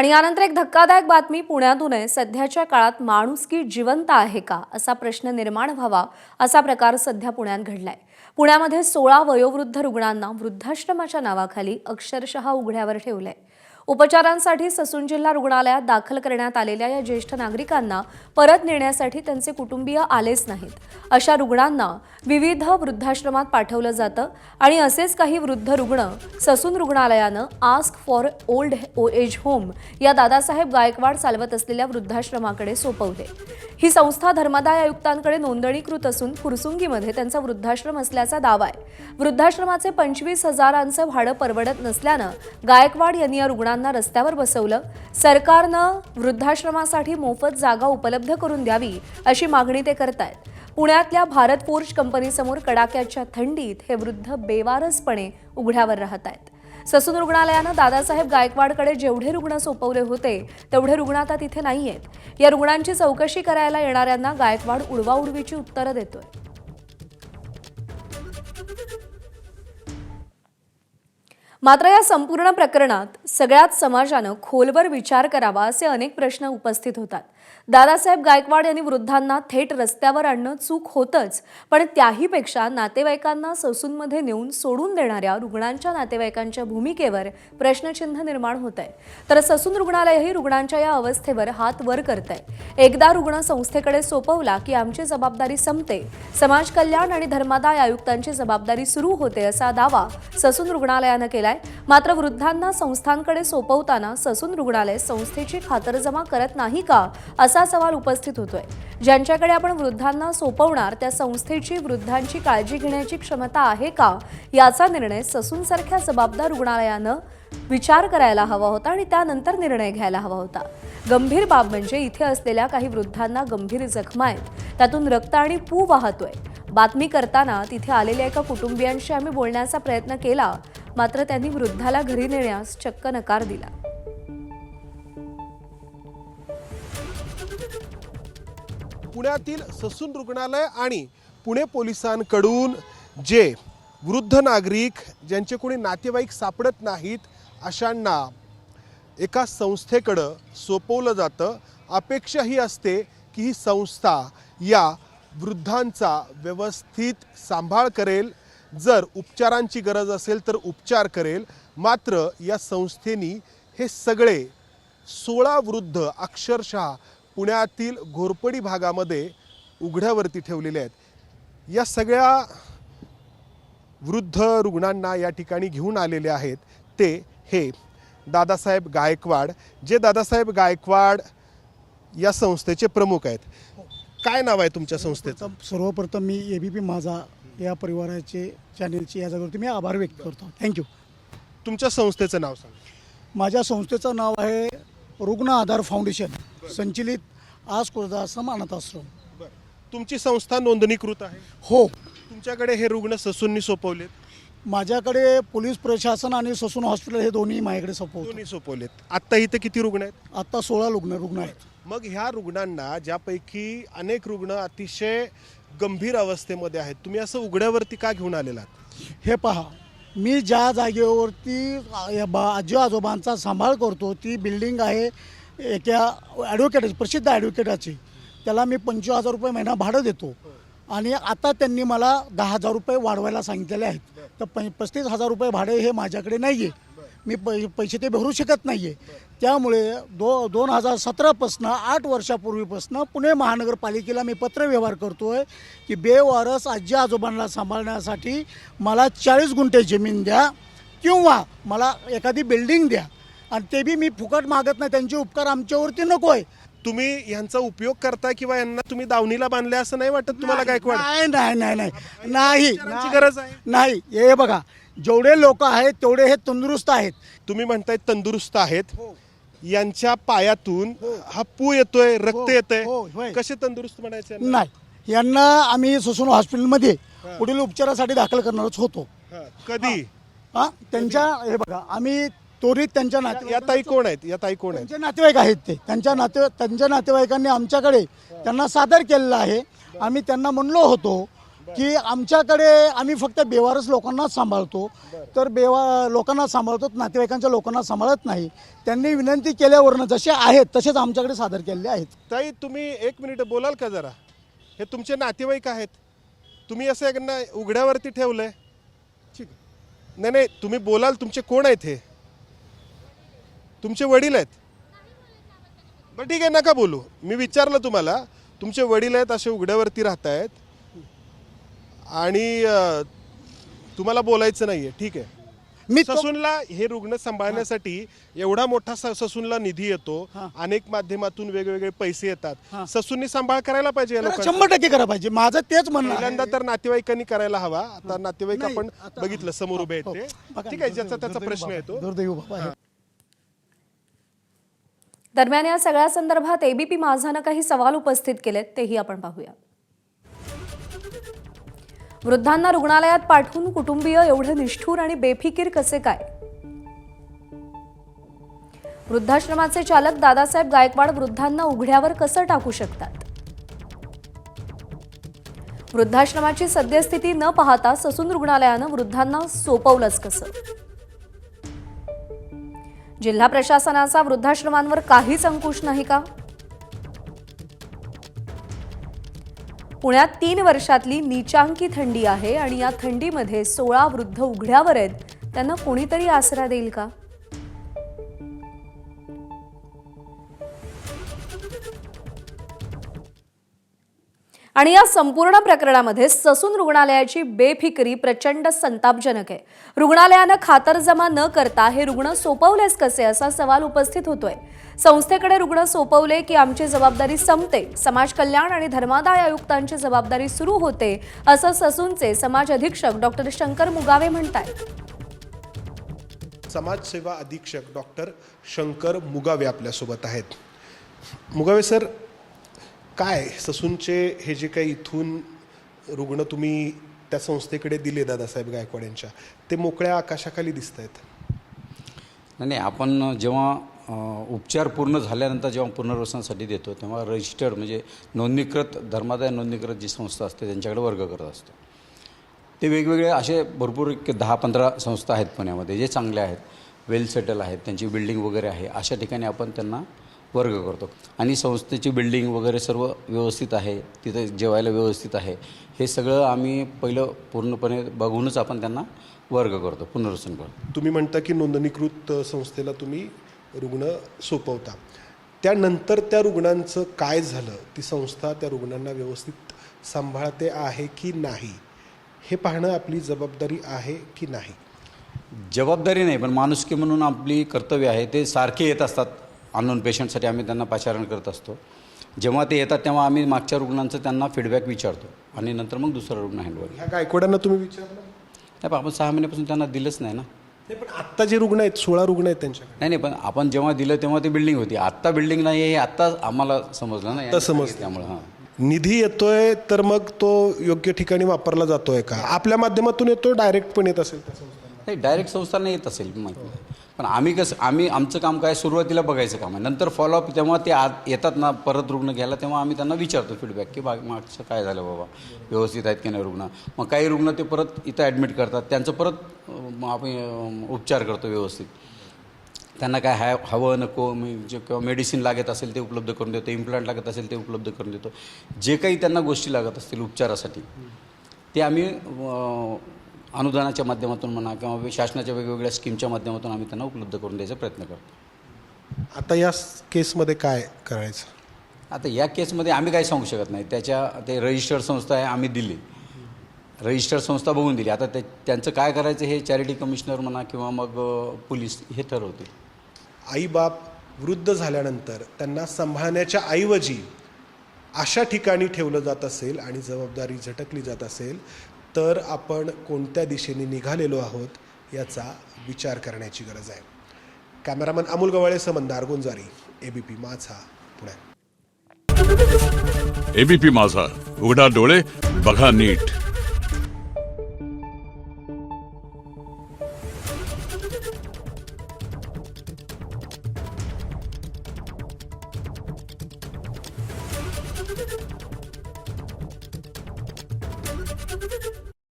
आणि यानंतर एक धक्कादायक बातमी पुण्यातून आहे. सध्याच्या काळात माणुसकी जिवंत आहे का असा प्रश्न निर्माण व्हावा असा प्रकार सध्या पुण्यात घडलाय. पुण्यामध्ये सोळा वयोवृद्ध रुग्णांना वृद्धाश्रमाच्या नावाखाली अक्षरशः उघड्यावर ठेवलंय. उपचारांसाठी ससून जिल्हा रुग्णालयात दाखल करण्यात आलेल्या या ज्येष्ठ नागरिकांना परत नेण्यासाठी त्यांचे कुटुंबीय आलेच नाहीत. अशा रुग्णांना विविध वृद्धाश्रमात पाठवलं जातं आणि असेच काही वृद्ध रुग्ण ससून रुग्णालयानं आस्क फॉर ओल्ड ओ एज होम या दादासाहेब गायकवाड चालवत असलेल्या वृद्धाश्रमाकडे सोपवले. ही संस्था धर्मादाय आयुक्तांकडे नोंदणीकृत असून फुरसुंगीमध्ये त्यांचा वृद्धाश्रम असल्याचा दावा आहे. वृद्धाश्रमाचे पंचवीस हजारांचं भाडं परवडत नसल्यानं गायकवाड यांनी या रुग्ण जणांना रस्त्यावर बसवलं. सरकारनं वृद्धाश्रमासाठी मोफत जागा उपलब्ध करून द्यावी अशी मागणी ते करतायत. पुण्यातल्या भारत फोर्ज कंपनीसमोर कडाक्याच्या थंडीत हे वृद्ध बेवारसपणे उघड्यावर राहत आहेत ससून रुग्णालयानं दादासाहेब गायकवाडकडे जेवढे रुग्ण सोपवले होते तेवढे रुग्ण आता तिथे नाही आहेत या रुग्णांची चौकशी करायला येणाऱ्यांना गायकवाड उडवाउडवीची उत्तरं देतोय. मात्र या संपूर्ण प्रकरणात सगळ्याच समाजानं खोलवर विचार करावा असे अनेक प्रश्न उपस्थित होतात. दादासाहेब गायकवाड यांनी वृद्धांना थेट रस्त्यावर आणणं चूक होतंच पण त्याहीपेक्षा नातेवाईकांना ससूनमध्ये नेऊन सोडून देणाऱ्या रुग्णांच्या नातेवाईकांच्या भूमिकेवर प्रश्नचिन्ह निर्माण होत आहे तर ससून रुग्णालयही रुग्णांच्या या अवस्थेवर हात वर करत आहे एकदा रुग्ण संस्थेकडे सोपवला की आमची जबाबदारी संपते. समाज कल्याण आणि धर्मादाय आयुक्तांची जबाबदारी सुरू होते असा दावा ससून रुग्णालयानं केला केलाय. मात्र वृद्धांना संस्थांकडे सोपवताना ससून रुग्णालय संस्थेची खातरजमा करत नाही का असा सवाल उपस्थित होतोय. ज्यांच्याकडे आपण वृद्धांना सोपवणार त्या संस्थेची वृद्धांची काळजी घेण्याची क्षमता आहे का? याचा निर्णय ससून सारख्या जबाबदार रुग्णालयानं विचार करायला हवा होता आणि त्यानंतर निर्णय घ्यायला हवा होता. गंभीर बाब म्हणजे इथे असलेल्या काही वृद्धांना गंभीर जखमा आहेत. त्यातून रक्त आणि पू वाहतोय. बातमी करताना तिथे आलेल्या एका कुटुंबियांशी आम्ही बोलण्याचा प्रयत्न केला. मात्र त्यांनी वृद्धाला घरी नेण्यास चक्क नकार दिला. पुण्यातील ससून रुग्णालय आणि पुणे पोलिसांकडून जे वृद्ध नागरिक ज्यांचे कोणी नातेवाईक सापडत नाहीत अशांना एका संस्थेकडं सोपवलं जातं. अपेक्षा ही असते की ही संस्था या वृद्धांचा व्यवस्थित सांभाळ करेल. जर उपचारांची गरज असेल तर उपचार करेल. मात्र या संस्थेनी हे सगळे सोळा वृद्ध अक्षरशः पुण्यातील घोरपडी भागामध्ये उघड्यावरती ठेवलेले आहेत. या सगळ्या वृद्ध रुग्णांना या ठिकाणी घेऊन आलेले आहेत. ते हे दादासाहेब गायकवाड जे दादासाहेब गायकवाड या संस्थेचे प्रमुख आहेत. काय नाव आहे तुमच्या संस्थेचं? सर्वप्रथम मी ए बी पी माझा या परिवाराचे चॅनेलचे या जागेवरती मी आभार व्यक्त करतो. थँक्यू तुमच्या संस्थेचं नाव सांगा. माझ्या संस्थेचं नाव आहे रुग्ण आधार फाउंडेशन संचलित आज कुर्दाश्रम अनाथ आश्रम. तुमची संस्था नोंदणीकृत आहे? हो. तुमच्याकडे हे रुग्ण ससूननी सोपवलेत? माझ्याकडे पोलीस प्रशासन आणि ससून हॉस्पिटल हे दोन्ही माझ्याकडे सपोर्ट. दोन्ही सोपवलेत. आत्ता इथे किती रुग्ण आहेत? आत्ता सोळा रुग्ण रुग्ण आहेत. मग ह्या रुग्णांना ज्यापैकी अनेक रुग्ण अतिशय गंभीर अवस्थेमध्ये आहेत. तुम्ही असं उघड्यावरती का घेऊन आलेला हे पहा मी ज्या जागेवरती या बा आजी आजोबांचा सांभाळ करतो ती बिल्डिंग आहे एका ॲडव्होकेटाची प्रसिद्ध ॲडव्होकेटाची त्याला मी पंचवीस हजार रुपये महिना भाडं देतो. आणि आता त्यांनी मला दहा हजार रुपये वाढवायला सांगितलेले आहेत. तर प पस्तीस हजार रुपये भाडे हे माझ्याकडे नाही आहे मी पै पैसे ते भरू शकत नाही आहे त्यामुळे दो दोन हजार सतरापासनं आठ वर्षापूर्वीपासनं पुणे महानगरपालिकेला मी पत्रव्यवहार करतो आहे की बेवारस आजी आजोबांना सांभाळण्यासाठी मला चाळीस गुंठे जमीन द्या किंवा मला एखादी बिल्डिंग द्या. आणि ते बी मी फुकट मागत नाही त्यांचे उपकार आमच्यावरती नको आहे तुम्ही यांचा उपयोग करता किंवा यांना तुम्ही दावणीला बांधले असं नाही वाटत तुम्हाला गायकवाड नाही नाही नाही. नाही. गरज आहे. नाही. हे बघा जेवढे लोक आहेत तेवढे हे तंदुरुस्त आहेत. तुम्ही म्हणताय तंदुरुस्त आहेत. यांच्या पायातून हा. पू येतोय रक्त हो, येतंय. हो, होय. कसे तंदुरुस्त म्हणायचे यांना? नाही. यांना आम्ही ससून हॉस्पिटलमध्ये पुढील उपचारासाठी दाखल करणारच होतो. हा, कधी? हा. त्यांच्या हे बघा आम्ही त्वरित त्यांच्या नाते या ताई कोण आहेत? या ताई कोण आहेत? त्यांचे नातेवाईक आहेत ते. त्यांच्या नाते त्यांच्या नातेवाईकांनी आमच्याकडे त्यांना सादर केलेलं आहे. आम्ही त्यांना म्हणलो होतो की आमच्याकडे आम्ही फक्त बेवारस लोकांनाच सांभाळतो. तर बेवा लोकांना सांभाळतो नातेवाईकांच्या लोकांना सांभाळत नाही. त्यांनी विनंती केल्यावरनं जसे आहेत तसेच आमच्याकडे सादर केलेले आहेत. ताई तुम्ही एक मिनिट बोलाल का जरा? हे तुमचे नातेवाईक आहेत. तुम्ही असं यांना उघड्यावरती ठेवलंय. ठीक. नाही नाही तुम्ही बोलाल तुमचे कोण आहेत हे? तुमचे वडील आहेत? बरं ठीक आहे नका बोलू. मी विचारलं तुम्हाला तुमचे वडील आहेत असे उघड्यावरती राहत आहेत आणि अं, तुम्हाला बोलायचं नाहीये. ठीक आहे. मी तो- ससूनला हे रुग्ण सांभाळण्यासाठी एवढा मोठा स- ससूनला निधी येतो. हा. अनेक माध्यमातून वेगवेगळे पैसे हा. येतात ससूननी सांभाळ करायला पाहिजे या लोकांचा. शंभर टक्के करा पाहिजे. माझं तेच म्हणणं पहिल्यांदा आहे. तर नातेवाईकांनी करायला हवा. आता नातेवाईक नाही, आपण आता- बघितलं समोर उभे हो, आहेत ते. बघा, ठीक आहे ज्याचा त्याचा प्रश्न येतो. दुर्दैव बाबा आहे. दरम्यान या सगळ्या संदर्भात एबीपी माझानं काही सवाल उपस्थित केलेत तेही आपण पाहूया. वृद्धांना रुग्णालयात पाठवून कुटुंबीय एवढं निष्ठूर आणि बेफिकीर कसे काय? वृद्धाश्रमाचे चालक दादासाहेब गायकवाड वृद्धांना उघड्यावर कसं टाकू शकतात? वृद्धाश्रमाची सद्यस्थिती न पाहता ससून रुग्णालयानं वृद्धांना सोपवलंच कसं? जिल्हा प्रशासनाचा वृद्धाश्रमांवर काहीच अंकुश नाही का? पुण्यात तीन वर्षातली नीचांकी थंडी आहे आणि या थंडीमध्ये सोळा वृद्ध उघड्यावर आहेत. त्यांना कोणीतरी आसरा देईल का? आणि या संपूर्ण प्रकरणामध्ये ससून रुग्णालयाची बेफिकरी प्रचंड संतापजनक आहे. रुग्णालयानं खातरजमा न करता हे रुग्ण सोपवलेच कसे असा सवाल उपस्थित होतोय. संस्थेकडे रुग्ण सोपवले की आमची जबाबदारी संपते. समाज कल्याण आणि धर्मादाय आयुक्तांची जबाबदारी सुरू होते असं ससूनचे समाज अधीक्षक डॉक्टर शंकर मुगावे म्हणताय. समाजसेवा अधीक्षक डॉक्टर शंकर मुगावे आपल्यासोबत आहेत. मुगावे सर काय ससूनचे हे जे काही इथून रुग्ण तुम्ही त्या संस्थेकडे दिले दादासाहेब गायकवाड यांच्या ते मोकळ्या आकाशाखाली दिसत आहेत नाही नाही आपण जेव्हा उपचार पूर्ण झाल्यानंतर जेव्हा पुनर्वसनासाठी देतो तेव्हा रजिस्टर्ड म्हणजे नोंदणीकृत धर्मादाय नोंदणीकृत जी संस्था असते त्यांच्याकडे वर्ग करत असतो. ते वेगवेगळे असे भरपूर एक दहा पंधरा संस्था आहेत पुण्यामध्ये जे चांगले आहेत. वेल सेटल आहेत त्यांची बिल्डिंग वगैरे आहे अशा ठिकाणी आपण त्यांना वर्ग करतो. आणि संस्थेची बिल्डिंग वगैरे सर्व व्यवस्थित आहे तिथे जेवायला व्यवस्थित आहे. हे सगळं आम्ही पहिलं पूर्णपणे बघूनच आपण त्यांना वर्ग करतो पुनर्वसन करतो. तुम्ही म्हणता की नोंदणीकृत संस्थेला तुम्ही रुग्ण सोपवता. त्यानंतर त्या रुग्णांचं काय झालं? ती संस्था त्या रुग्णांना व्यवस्थित सांभाळते आहे की नाही? हे पाहणं आपली जबाबदारी आहे की नाही? जबाबदारी नाही पण माणुसकी म्हणून आपली कर्तव्य आहे ते सारखे येत असतात. अननोन पेशंटसाठी आम्ही त्यांना पाचारण करत असतो. जेव्हा ते येतात तेव्हा आम्ही मागच्या रुग्णांचं त्यांना फीडबॅक विचारतो आणि नंतर मग दुसरा रुग्ण हँडवर ह्या गायकवाडांना तुम्ही विचारलं? नाही पण आपण सहा महिन्यापासून त्यांना दिलंच नाही ना. नाही पण आत्ता जे रुग्ण आहेत सोळा रुग्ण आहेत त्यांच्याकडे. नाही नाही पण आपण जेव्हा दिलं तेव्हा ती बिल्डिंग होती. आत्ता बिल्डिंग नाही आहे हे आत्ता आम्हाला समजलं ना. यांनी समजलं. त्यामुळे हां. निधी येतोय तर मग तो योग्य ठिकाणी वापरला जातोय का? आपल्या माध्यमातून येतो डायरेक्ट पण येत असेल त्या नाही डायरेक्ट संस्थांना येत असेल माहिती आहे पण आम्ही कसं आम्ही आमचं काम काय सुरुवातीला बघायचं काम आहे. नंतर फॉलोअप तेव्हा ते आत येतात ना परत रुग्ण घ्यायला तेव्हा आम्ही त्यांना विचारतो फीडबॅक की बा मागचं काय झालं बाबा? व्यवस्थित आहेत की नाही रुग्ण? मग काही रुग्ण ते परत इथं ॲडमिट करतात. त्यांचं परत मग आपण उपचार करतो व्यवस्थित. त्यांना काय हॅ हवं नको म्हणजे किंवा मेडिसिन लागत असेल ते उपलब्ध करून देतो इम्प्लांट लागत असेल ते उपलब्ध करून देतो. जे काही त्यांना गोष्टी लागत असतील उपचारासाठी ते आम्ही अनुदानाच्या माध्यमातून म्हणा किंवा शासनाच्या वेगवेगळ्या स्कीमच्या माध्यमातून आम्ही त्यांना उपलब्ध करून द्यायचा प्रयत्न करतो. आता या केसमध्ये काय करायचं? आता या केसमध्ये आम्ही काही सांगू शकत नाही. त्याच्या ते रजिस्टर्ड संस्था आहे आम्ही दिली. रजिस्टर्ड संस्था बघून दिली. आता ते त्यांचं काय करायचं हे चॅरिटी कमिशनर म्हणा किंवा मग पोलीस हे ठरवतील. आईबाप वृद्ध झाल्यानंतर त्यांना सांभाळण्याच्या ऐवजी अशा ठिकाणी ठेवलं जात असेल आणि जबाबदारी झटकली जात असेल तर आपण कोणत्या दिशेने निघालेलो आहोत याचा विचार करण्याची गरज आहे. कॅमेरामन अमोल गवाळेसह मंदार गुंजारी एबीपी माझा पुणे. एबीपी माझा. उघडा डोळे बघा नीट.